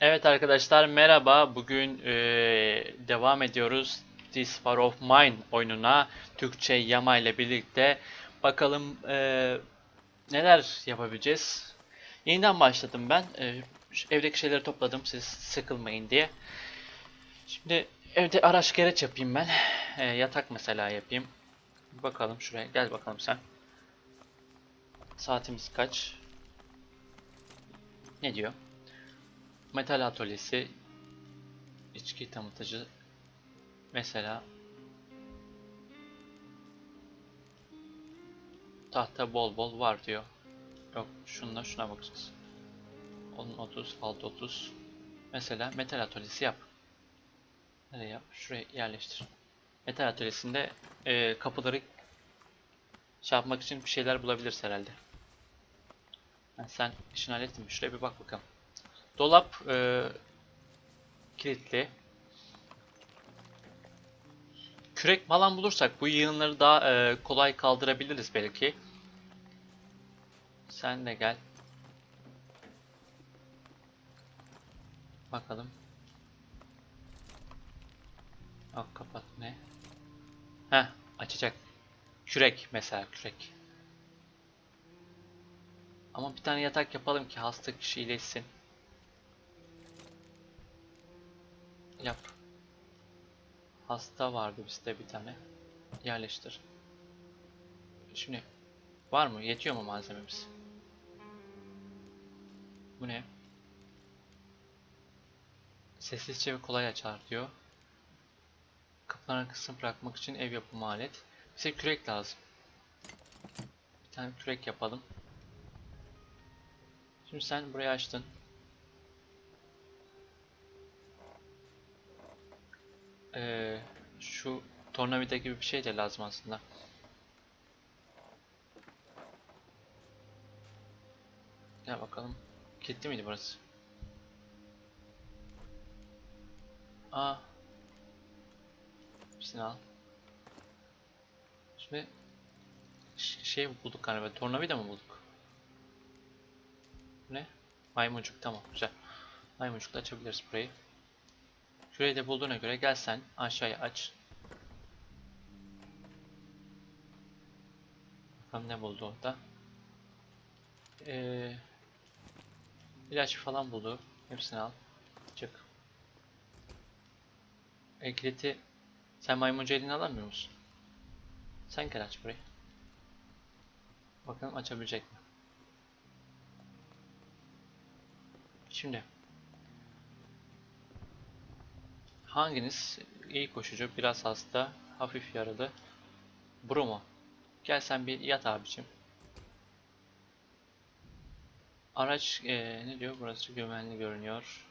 Evet arkadaşlar merhaba. Bugün eee, devam ediyoruz. This War of Mine oyununa Türkçe Yama ile birlikte bakalım eee, neler yapabileceğiz. Yeniden başladım ben. Şu evdeki şeyleri topladım siz sıkılmayın diye. Şimdi evde araç gereç yapayım ben. Eee, yatak mesela yapayım. Bakalım şuraya gel bakalım sen. Saatimiz kaç? Ne diyor? Metal atölyesi, içki tanıtıcı mesela tahta bol bol var diyor. Yok şunla şuna bakacağız. Onun 30, alt 30. Mesela metal atölyesi yap. Nereye yap? Şuraya yerleştir. Metal atölyesinde e, kapıları şey yapmak için bir şeyler bulabiliriz herhalde. Ha, sen işini hallettin mi? Şuraya bir bak bakalım. Dolap e, kilitli. Kürek falan bulursak bu yığınları daha e, kolay kaldırabiliriz belki. Sen de gel. Bakalım. Bak kapat ne? Heh açacak. Kürek mesela kürek. Ama bir tane yatak yapalım ki hasta kişi iyileşsin. Yap. Hasta vardı bizde bir tane. Yerleştir. Şimdi var mı? Yetiyor mu malzememiz? Bu ne? Sessizce ve kolay açar diyor. Kapıların kısım bırakmak için ev yapımı alet. Bize kürek lazım. Bir tane kürek yapalım. Şimdi sen burayı açtın. Ee, şu tornavida gibi bir şey de lazım aslında. Gel bakalım. Kilitli miydi burası? Aa. Hepsini al. Şimdi şey bulduk galiba. Tornavida mı bulduk? Bu Ne? Maymuncuk tamam güzel. Maymuncukla açabiliriz burayı. Şurayı da bulduğuna göre gel sen aşağıya aç. Bakalım ne buldu orada. Ee, ilaç falan buldu. Hepsini al. Çık. E, kiliti sen maymuncu elini alamıyor musun? Sen gel aç burayı. Bakalım açabilecek mi? Şimdi Hanginiz iyi koşucu, biraz hasta, hafif yaralı? Brumo. Gel sen bir yat abicim. Araç eee, ne diyor? Burası güvenli görünüyor.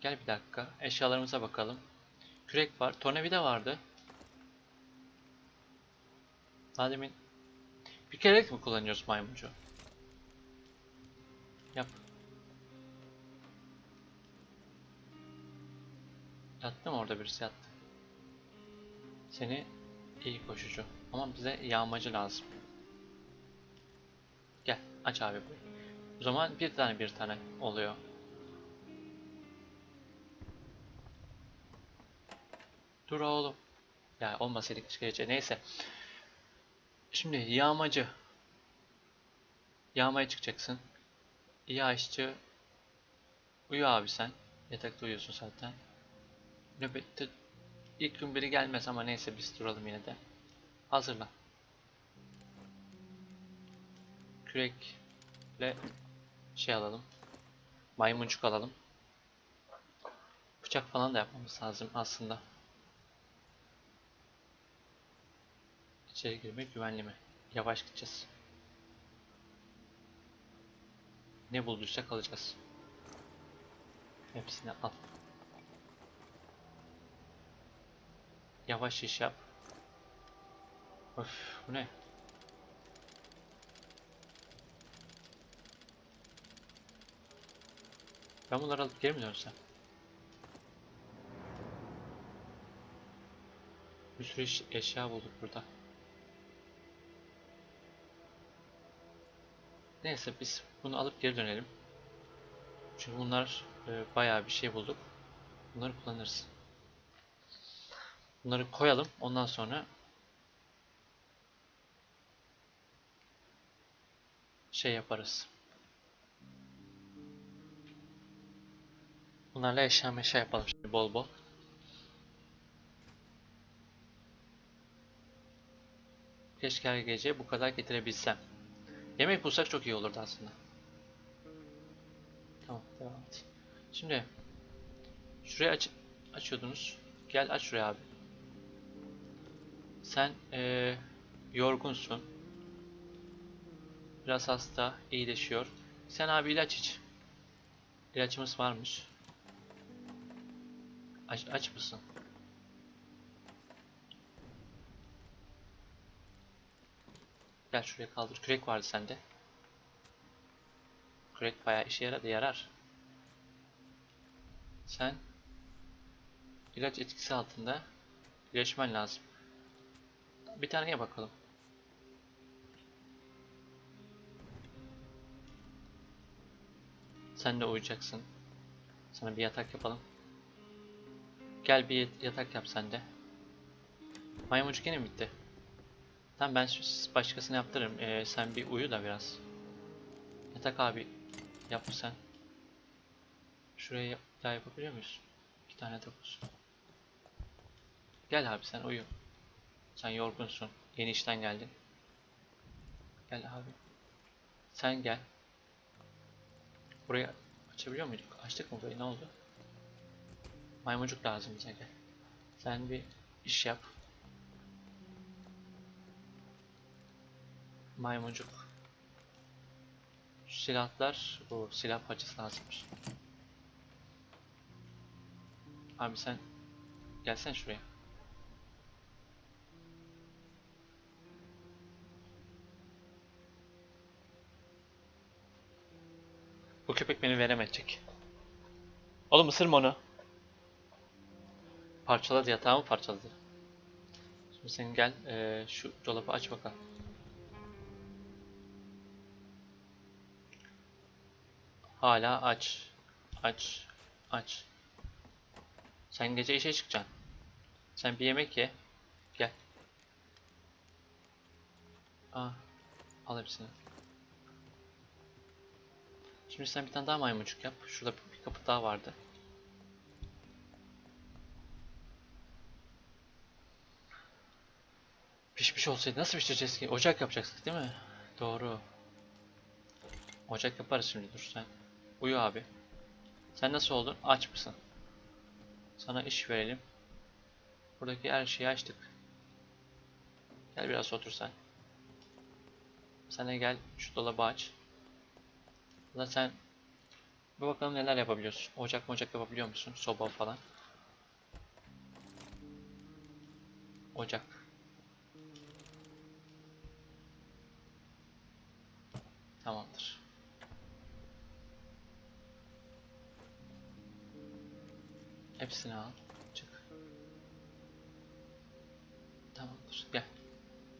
Gel bir dakika. Eşyalarımıza bakalım. Kürek var. Tornavida vardı. Daha bir kere mi kullanıyoruz maymuncu? Yap. Yattı mı orada birisi yattı. Seni iyi koşucu. Ama bize yağmacı lazım. Gel aç abi burayı. O zaman bir tane bir tane oluyor. Dur oğlum. Ya olmasaydık keşke. Neyse. Şimdi yağmacı. Yağmaya çıkacaksın. İyi aşçı. Uyu abi sen. Yatakta uyuyorsun zaten. Nöbette ilk gün biri gelmez ama neyse biz duralım yine de. Hazırlan. Kürekle şey alalım. Maymuncuk alalım. Bıçak falan da yapmamız lazım aslında. İçeri girmek güvenli mi? Yavaş gideceğiz. Ne bulduysak alacağız. Hepsini al. Yavaş iş yap. Öf bu ne? Ben bunları alıp geri mi? Bir sürü eş- eşya bulduk burada. Neyse biz bunu alıp geri dönelim. Çünkü bunlar e, bayağı bir şey bulduk. Bunları kullanırız. Bunları koyalım. Ondan sonra şey yaparız. Bunlarla eşya meşya yapalım şimdi bol bol. Keşke her gece bu kadar getirebilsem. Yemek bulsak çok iyi olurdu aslında. Tamam devam et. Şimdi şurayı aç açıyordunuz. Gel aç şuraya abi. Sen eee, yorgunsun. Biraz hasta, iyileşiyor. Sen abi ilaç iç. İlaçımız varmış. Aç, aç mısın? Gel şuraya kaldır. Kürek vardı sende. Kürek bayağı işe yaradı, yarar. Sen ilaç etkisi altında iyileşmen lazım. Bir tane ye bakalım. Sen de uyuyacaksın. Sana bir yatak yapalım. Gel bir yatak yap sen de. Maymuncuk yine mi bitti? Tamam ben başkasını yaptırırım. Ee, sen bir uyu da biraz. Yatak abi yap sen. Şuraya yap- daha yapabiliyor muyuz? İki tane olsun. Gel abi sen uyu. Sen yorgunsun. Yeni işten geldin. Gel abi. Sen gel. Burayı açabiliyor muyduk? Açtık mı burayı? Ne oldu? Maymuncuk lazım bize gel. Sen bir iş yap. Maymuncuk. Silahlar, bu silah parçası lazımmış. Abi sen gelsen şuraya. Bu köpek beni veremeyecek. Oğlum ısırma onu. Parçaladı yatağımı parçaladı. Şimdi sen gel eee, şu dolabı aç bakalım. Hala aç. Aç. Aç. Sen gece işe çıkacaksın. Sen bir yemek ye. Gel. Aa, al hepsini. Şimdi sen bir tane daha maymuncuk yap. Şurada bir kapı daha vardı. Pişmiş olsaydı nasıl pişireceğiz ki? Ocak yapacaktık değil mi? Doğru. Ocak yaparız şimdi dur sen. Uyu abi. Sen nasıl oldun? Aç mısın? Sana iş verelim. Buradaki her şeyi açtık. Gel biraz otur sen. Sen gel şu dolabı aç. Sen bir bakalım neler yapabiliyorsun. Ocak mocak yapabiliyor musun? Soba falan. Ocak. Tamamdır. Hepsini al. Çık. Tamamdır. Gel.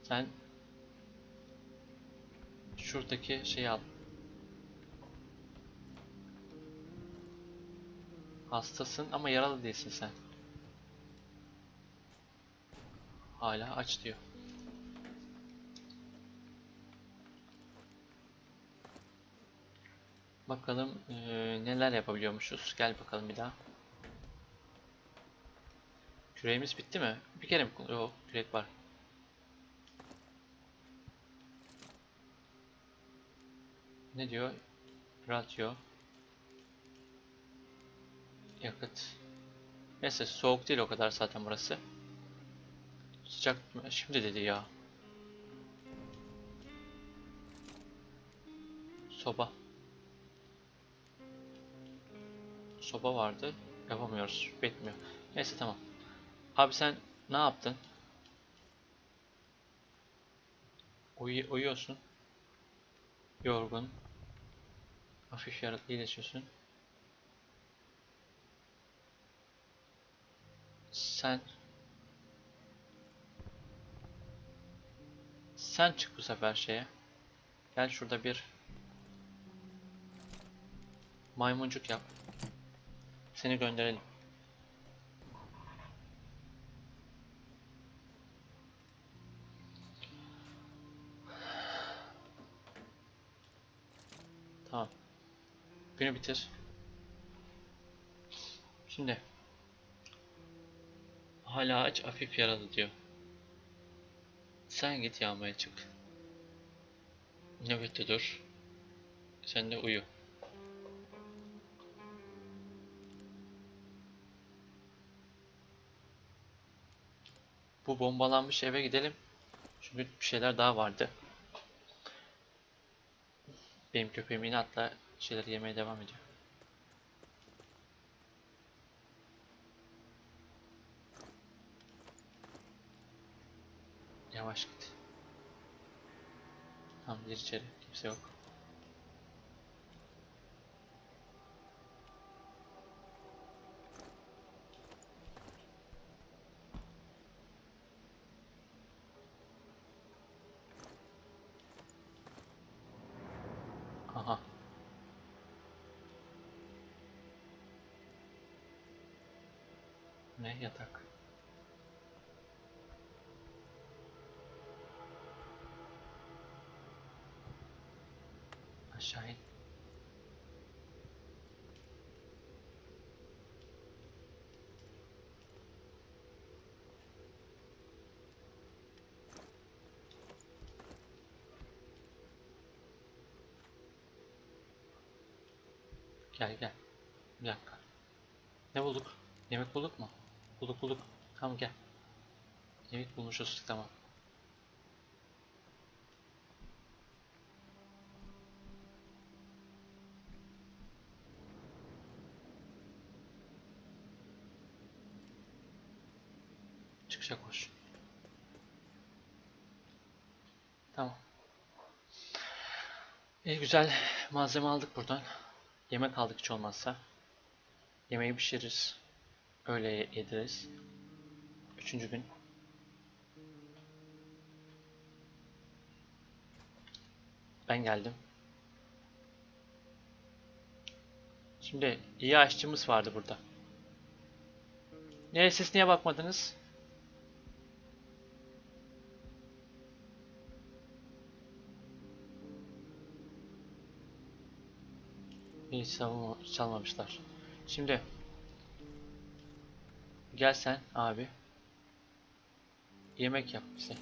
Sen şuradaki şeyi al. Hastasın ama yaralı değilsin sen. Hala aç diyor. Bakalım eee, neler yapabiliyormuşuz. Gel bakalım bir daha. Küreğimiz bitti mi? Bir kere mi? Yok, kürek var. Ne diyor? Ratio. Yakıt. Neyse soğuk değil o kadar zaten burası. Sıcak? Şimdi dedi ya. Soba. Soba vardı. Yapamıyoruz. Bitmiyor. Neyse tamam. Abi sen ne yaptın? Uyu uyuyorsun. Yorgun. Hafif yaralı iyileşiyorsun. Sen Sen çık bu sefer şeye. Gel şurada bir Maymuncuk yap. Seni gönderelim. Tamam. Günü bitir. Şimdi. Hala aç hafif yaralı diyor. Sen git yağmaya çık. Nöbette dur. Sen de uyu. Bu bombalanmış eve gidelim. Çünkü bir şeyler daha vardı. Benim köpeğim inatla şeyleri yemeye devam ediyor. Yavaş git. Tamam gir içeri. Kimse yok. Aha. Ne yatak? Aşağı in. Gel gel. Bir dakika. Ne bulduk? Yemek bulduk mu? Bulduk bulduk. Tamam gel. Yemek bulmuşuz tamam. Çıkışa koş. Tamam. İyi güzel malzeme aldık buradan. Yemek aldık hiç olmazsa. Yemeği pişiririz. Öyle yediririz. Üçüncü gün. Ben geldim. Şimdi iyi aşçımız vardı burada. Nereye niye bakmadınız? Savunma, çalmamışlar. Şimdi gel sen abi. Yemek yap bize.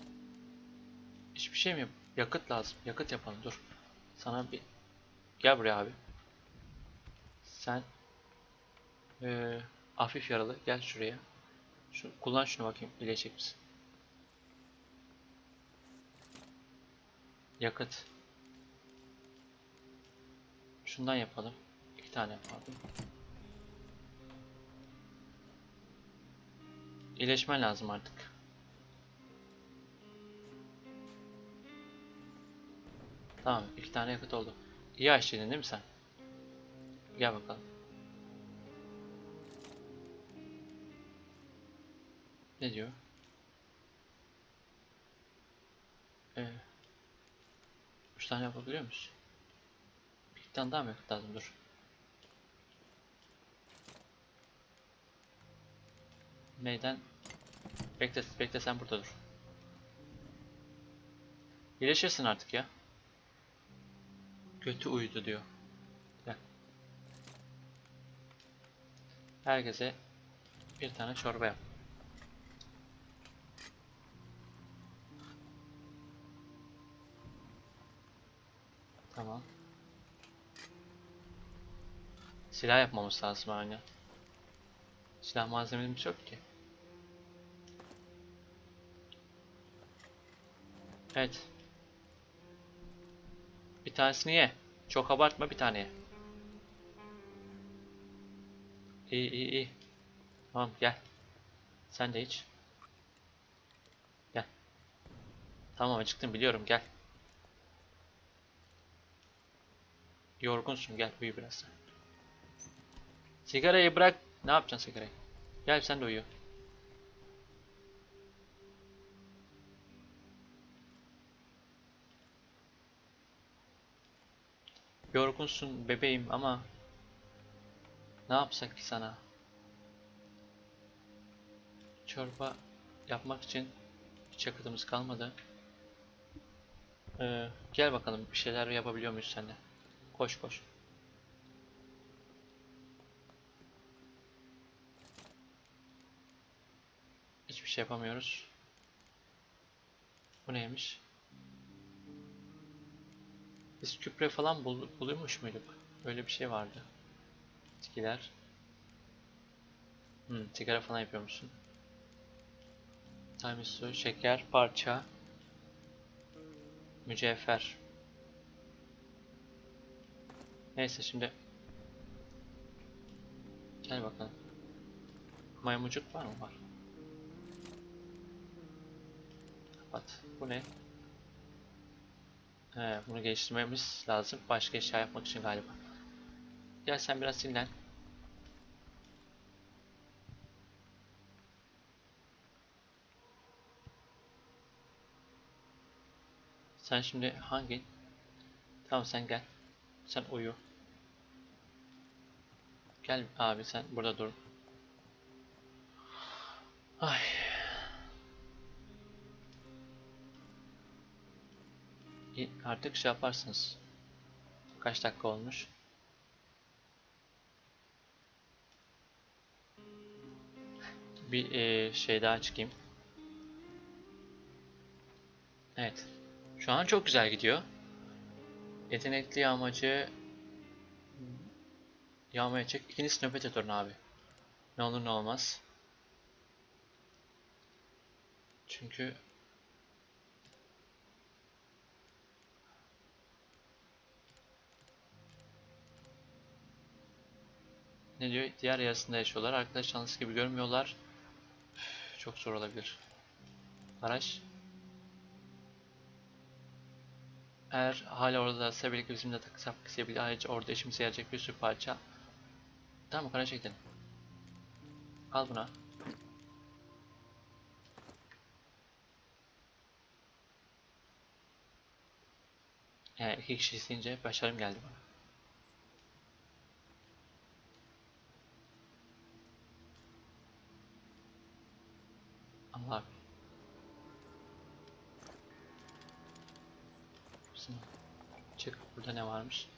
Hiçbir şey mi? Yakıt lazım. Yakıt yapalım dur. Sana bir gel buraya abi. Sen ee, hafif yaralı gel şuraya. Şu, kullan şunu bakayım iyileşecek misin? Yakıt. Şundan yapalım. İki tane yapalım. İyileşmen lazım artık. Tamam, iki tane yakıt oldu. İyi aşçıydın değil mi sen? Gel bakalım. Ne diyor? Ee, üç tane yapabiliyor musun? Tane daha mı yakıt lazım? Dur. Neyden? Bekle, bekle sen burada dur. İyileşirsin artık ya. Kötü uyudu diyor. Gel. Herkese bir tane çorba yap. Tamam. Silah yapmamız lazım aynı. Silah malzememiz yok ki. Evet. Bir tanesini ye. Çok abartma bir tane ye. İyi iyi iyi. Tamam gel. Sen de iç. Gel. Tamam acıktım biliyorum gel. Yorgunsun gel uyu biraz sen. Sigarayı bırak. Ne yapacaksın sigarayı? Gel sen de uyu. Yorgunsun bebeğim ama Ne yapsak ki sana? Çorba yapmak için hiç yakıtımız kalmadı. Ee, gel bakalım bir şeyler yapabiliyor muyuz seninle? Koş koş. Hiçbir şey yapamıyoruz. Bu neymiş? Biz küpre falan bul buluyormuş muyduk? Öyle bir şey vardı. Bitkiler. Hmm, sigara falan yapıyormuşsun. Tiramisu, şeker, parça, mücevher. Neyse şimdi gel bakalım. Maymuncuk var mı? Var. Kapat. Bu ne? He, bunu geliştirmemiz lazım. Başka eşya yapmak için galiba. Gel sen biraz dinlen. Sen şimdi hangi? Tamam sen gel. Sen uyu. Gel abi sen burada dur. Ay. Artık şey yaparsınız. Kaç dakika olmuş? Bir eee, şey daha çıkayım. Evet. Şu an çok güzel gidiyor. Yetenekli yağmacı yağmaya çek. İkincisi nöbet ediyorsun abi. Ne olur ne olmaz. Çünkü ne diyor? Diğer yarısında yaşıyorlar. Arkadaş şanslı gibi görmüyorlar. Çok zor olabilir. Araç. Eğer hala oradaysa birlikte bizimle takı yapmak isteyebilir. Ayrıca orada işimize yarayacak bir sürü parça. Tamam kara çektin. Al buna. Yani iki kişi isteyince başarım geldi bana. Allah Şimdi Çık burada varmış?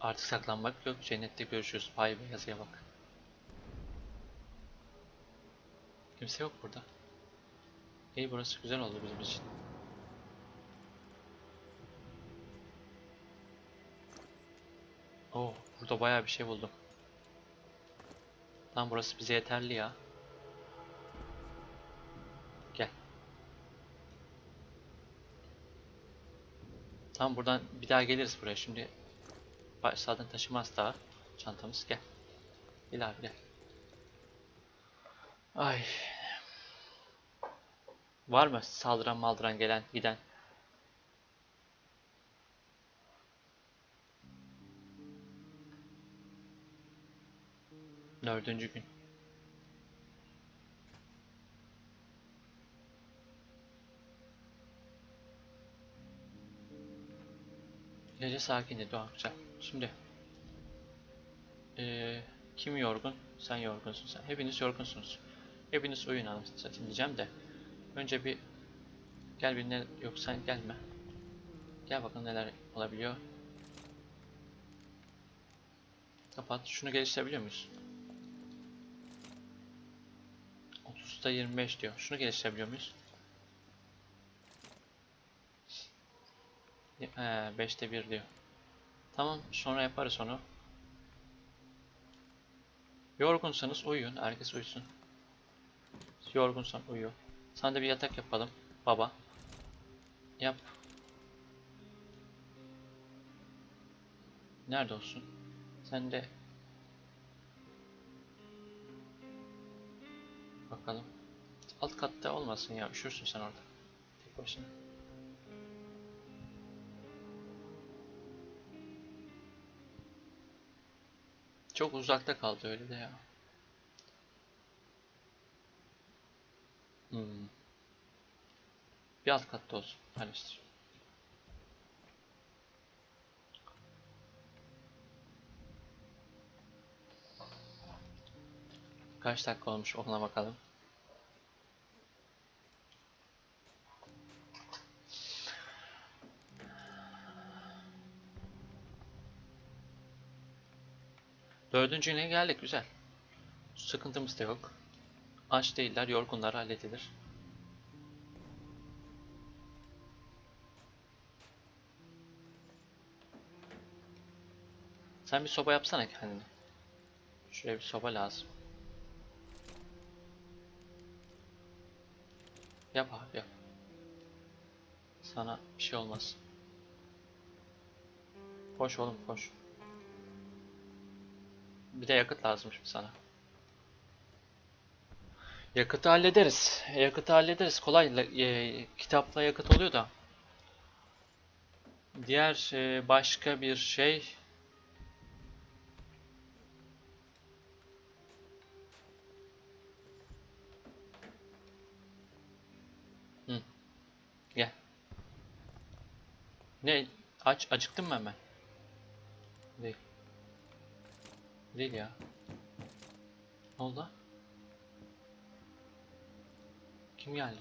Artık saklanmak yok. Cennette görüşürüz. Pay be yazıya bak. Kimse yok burada. İyi burası güzel oldu bizim için. Oo, burada bayağı bir şey buldum. Lan burası bize yeterli ya. Tamam buradan bir daha geliriz buraya. Şimdi zaten taşımaz daha çantamız. Gel. Gel abi gel. Ay. Var mı saldıran maldıran gelen giden? Dördüncü gün. Gece sakindi Doğan güzel. Şimdi eee, kim yorgun? Sen yorgunsun sen. Hepiniz yorgunsunuz. Hepiniz uyuyun anasını satayım diyeceğim de. Önce bir gel bir ne yok sen gelme. Gel bakalım neler olabiliyor. Kapat. Şunu geliştirebiliyor muyuz? 30'da 25 diyor. Şunu geliştirebiliyor muyuz? He, 5'te 1 diyor. Tamam, sonra yaparız onu. Yorgunsanız uyuyun, herkes uyusun. Yorgunsan uyu. Sana da bir yatak yapalım, baba. Yap. Nerede olsun? Sen de Bakalım. Alt katta olmasın ya, üşürsün sen orada. Tek başına. Çok uzakta kaldı öyle de ya. Hmm. Bir alt katta olsun. Paylaştır. Kaç dakika olmuş ona bakalım. Dördüncü güne geldik güzel. Sıkıntımız da yok. Aç değiller, yorgunlar halledilir. Sen bir soba yapsana kendine. Şuraya bir soba lazım. Yap abi yap. Sana bir şey olmaz. Koş oğlum koş. Bir de yakıt lazımmış sana. Yakıtı hallederiz. Yakıtı hallederiz. Kolay. E, kitapla yakıt oluyor da. Diğer e, başka bir şey Hı. Gel. Ne? Aç, acıktın mı hemen? Değil. Değil ya. Ne oldu? Kim geldi?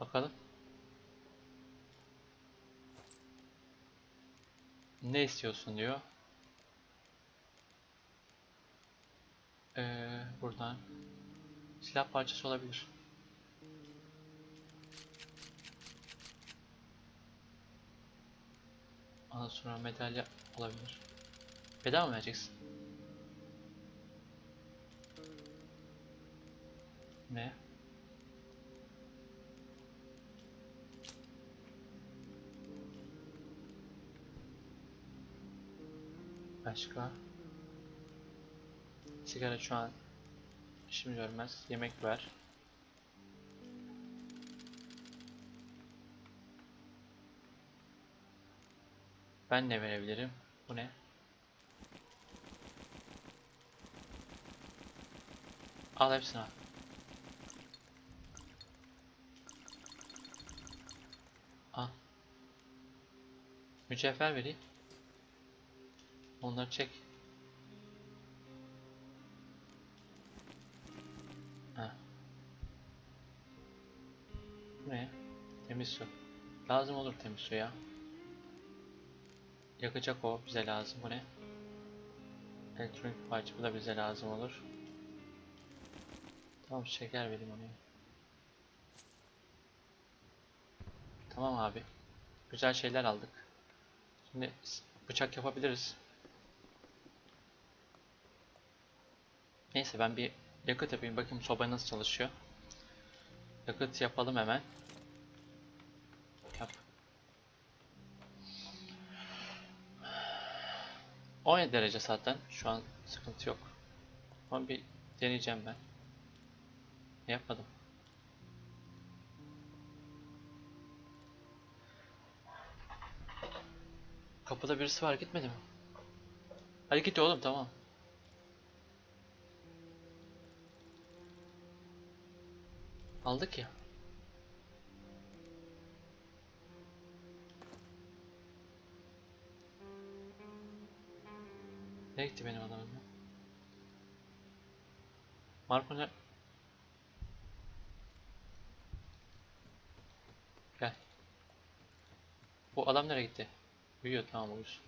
Bakalım. Ne istiyorsun diyor. Ee, buradan silah parçası olabilir. Ondan sonra medalya olabilir. Bedava mı vereceksin? Ne? Başka? Sigara şu an işimi görmez. Yemek ver. Ben ne verebilirim? Bu ne? Al hepsini al. Al. Mücevher vereyim. Onları çek. Ha. Bu ne? Temiz su. Lazım olur temiz su ya. Yakacak o bize lazım. Bu ne? Elektronik parça bu da bize lazım olur. Tamam şeker vereyim ona. Tamam abi. Güzel şeyler aldık. Şimdi bıçak yapabiliriz. Neyse ben bir yakıt yapayım bakayım soba nasıl çalışıyor. Yakıt yapalım hemen. Yap. 17 derece zaten. Şu an sıkıntı yok. Ama bir deneyeceğim ben. Yapmadım. Kapıda birisi var gitmedi mi? Hadi git oğlum tamam. Aldık ya. Nereye gitti benim adamım? Marco ne? Gel. Bu adam nereye gitti? Uyuyor tamam uyusun.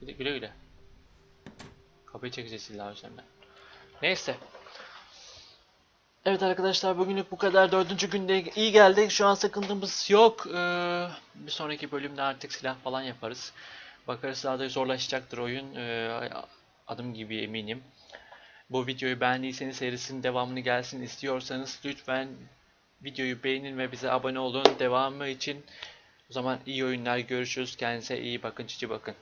Güle güle. güle. Kapıyı çekeceğiz illa üzerinden. Neyse. Evet arkadaşlar bugünlük bu kadar. Dördüncü günde iyi geldik. Şu an sakındığımız yok. Ee, bir sonraki bölümde artık silah falan yaparız. Bakarız daha da zorlaşacaktır oyun. Ee, adım gibi eminim. Bu videoyu beğendiyseniz serisinin devamını gelsin istiyorsanız lütfen videoyu beğenin ve bize abone olun. Devamı için o zaman iyi oyunlar görüşürüz. Kendinize iyi bakın. Cici bakın.